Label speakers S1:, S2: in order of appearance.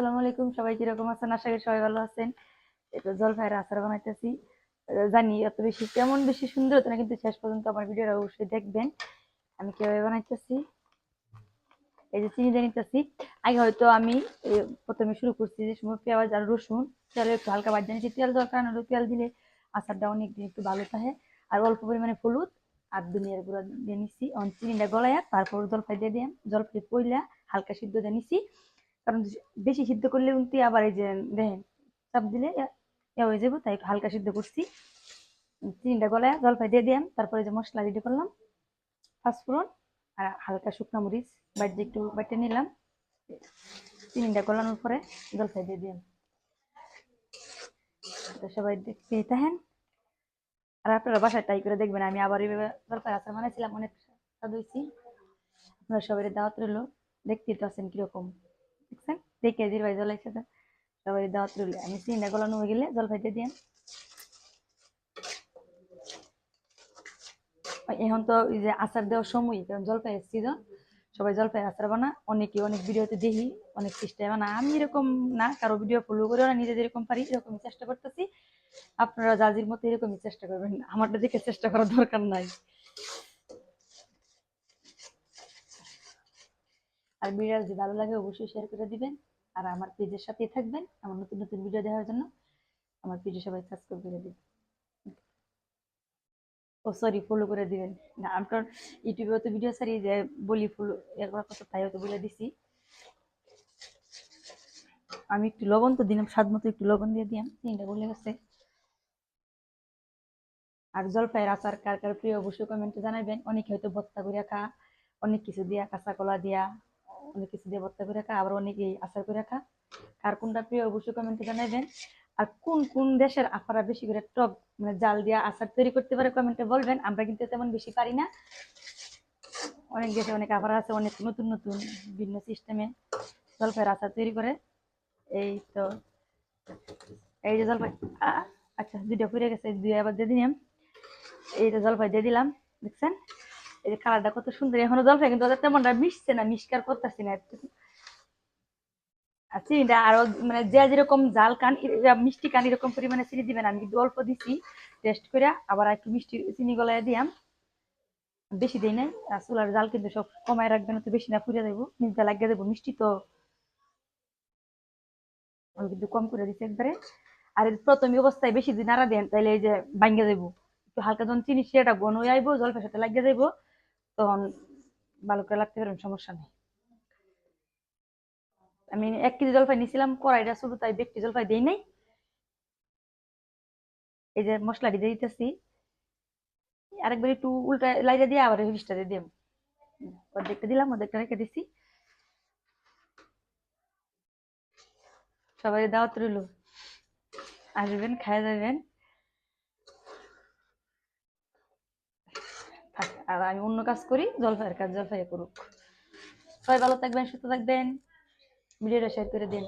S1: আসসালামু আলাইকুম। সবাই কীরকম আছেন? আশা করি সবাই ভালো আছেন। এটা আচার বানাইতেছি। জানি এত বেশি বেশি সুন্দর হতো না, কিন্তু শেষ পর্যন্ত আমার ভিডিওটা অবশ্যই দেখবেন। আমি বানাইতেছি? এই যে চিনি দিয়ে আগে হয়তো আমি প্রথমে শুরু করছি যে সময় পেঁয়াজ আর রসুন। তেলে একটু হালকা বাদ নিয়েছি। তেল দরকার না তেল দিলে আচারটা অনেক দিন একটু ভালো থাকে। আর অল্প পরিমাণে হলুদ আর দুনিয়ার গুঁড়া দিয়ে নিছি। অন চিনিটা গলাইয়া তারপর জলফাই দিয়ে দিলাম। জলপাই পইলা হালকা সিদ্ধ দিয়ে নিছি। কারণ বেশি সিদ্ধ করলে কিন্তু আবার এই যে দেখেন, চাপ দিলে ইয়া হয়ে যাব, তাই হালকা সিদ্ধ করছি। চিনিটা গলায় জলপাই দিয়ে দিলাম, তারপরে যে মশলা রেডি করলাম পাঁচফোড়ন আর হালকা শুকনো মরিচ, বাড়িতে একটু বাটে নিলাম। চিনিটা গলানোর পরে জলপাই দিয়ে দিলাম। সবাই দেখতে থাকেন। আর আপনারা বাসায় ট্রাই করে দেখবেন, আমি আবার এইভাবে জলপাই আচার বানাইছিলাম, অনেক স্বাদ হয়েছি। আপনারা সবাই দাওয়াত রইল, দেখতে তো আছেন কীরকম। দেখছেন ভাই তো সবাই দাওয়াত আমি গলানো হয়ে গেলে দিন এখন তো যে আচার দেওয়ার সময় কারণ জলপাইয়ের সিজন সবাই জলপাইয়ের আচার বানা অনেকে অনেক ভিডিওতে দেখি অনেক চেষ্টায় বানা আমি এরকম না কারও ভিডিও ফলো করে না নিজে যেরকম পারি এরকমই চেষ্টা করতেছি আপনারা জাজির মতো এরকমই চেষ্টা করবেন আমারটা দেখে চেষ্টা করার দরকার নাই আর ভিডিও যদি ভালো লাগে অবশ্যই শেয়ার করে দিবেন। আর আমার পেজের সাথেই থাকবেন আমার নতুন নতুন ভিডিও দেখার জন্য। আমার পেজে সবাই সাবস্ক্রাইব করে দিবেন। ও সরি ফলো করে দিবেন। না কারণ ইউটিউবে তো ভিডিও সারি যে বলি ফলো একবার কত তাই হয়তো বলে দিছি। আমি একটু লবণ তো দিলাম, স্বাদ মতো একটু লবণ দিয়ে দিলাম। তিনটা বলে গেছে। আর জলপাইয়ের আচার কার কার প্রিয় অবশ্যই কমেন্টে জানাবেন অনেকে হয়তো ভর্তা করে খা, অনেক কিছু দিয়া, কাঁচা কলা দিয়া। অনেক কিছু দিয়ে ভর্তা করে খা, আবার অনেকে আচার করে খা। কার কোনটা প্রিয় অবশ্যই কমেন্টে জানাবেন। আর কোন কোন দেশের আফারা বেশি করে টক মানে জাল দিয়া আচার তৈরি করতে পারে কমেন্টে বলবেন। আমরা কিন্তু তেমন বেশি পারি না। অনেক দেশে অনেক আপারা আছে, অনেক নতুন নতুন ভিন্ন সিস্টেমে জলপাইয়ের আচার তৈরি করে। এই তো, এই যে জলপাই আচ্ছা দুইটা ফুরে গেছে দুই আবার দিয়ে দিলাম। এই যে জলপাই দিয়ে দিলাম, দেখছেন? এই যে কালারটা কত সুন্দর, এখনও জলপাই কিন্তু ওদের তেমনটা মিশছে না মিষ্কার করতেছি না আর চিনিটা আরও মানে যে যেরকম জাল কান মিষ্টি কান এরকম পরিমাণে চিনি দিবেন, আমি কিন্তু অল্প দিছি টেস্ট করে, আবার একটু মিষ্টি চিনি গলায় দিয়াম। বেশি দেই আর চুলার জাল কিন্তু সব কমায় রাখবেন তো বেশি না ফুরে দেবো নিজটা লাগিয়ে দেবো, মিষ্টি তো আমি কিন্তু কম করে দিচ্ছি একবারে। আর প্রথম অবস্থায় বেশি দিন আড়া দেন তাহলে এই যে ভাঙ্গে যাব একটু হালকা যখন চিনি সেটা ঘন হয়ে আইবো, জলপাইয়ের সাথে লাগিয়ে যাইবো তখন ভালো করে লাগতে পারবেন, সমস্যা নেই। আমি এক কেজি জলপাই নিয়েছিলাম, কড়াইটা শুধু তাই ব্যক্তি জলপাই দেই নাই। এই যে মশলাটি দিয়ে দিতেছি। আরেকবার একটু উল্টা লাইটা দিয়ে আবার ফিসটা দিয়ে দিলাম। অর্ধেকটা দিলাম, অর্ধেকটা রেখে দিছি। সবাই দাওয়াত রইল। আসবেন খায় যাবেন থাক, আর আমি অন্য কাজ করি, জলফাইয়ের কাজ, জলফাইয়া করুক। সবাই ভালো থাকবেন, সুস্থ থাকবেন। ভিডিওটা শেয়ার করে দিন।